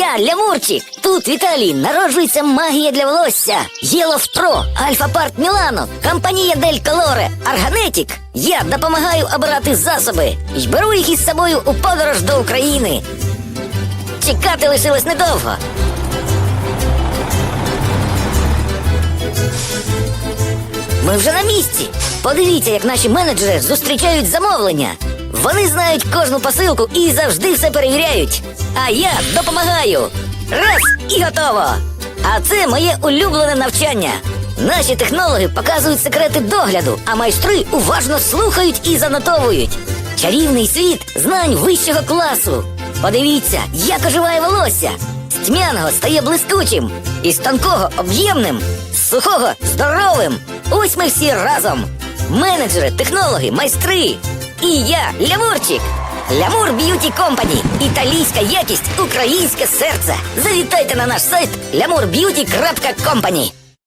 Я Лямурчик. Тут в Італії народжується магія для волосся. Єлов Про, Альфа Парт Мілано, компанія Дель Колоре, Арганетік. Я допомагаю обирати засоби і беру їх із собою у подорож до України. Чекати лишилось недовго. Ми вже на місці. Подивіться, як наші менеджери зустрічають замовлення. Вони знають кожну посилку і завжди все перевіряють. А я допомагаю. Раз і готово. А це моє улюблене навчання. Наші технологи показують секрети догляду, а майстри уважно слухають і занотовують. Чарівний світ знань вищого класу. Подивіться, як оживає волосся. З тьмяного стає блискучим, із тонкого об'ємним, з сухого здоровим. Ось ми всі разом. Менеджери, технологи, майстри. І я, Лямурчик. Лямур Б'юті Компані. Італійська якість, українське серце. Завітайте на наш сайт lamurbeauty.company.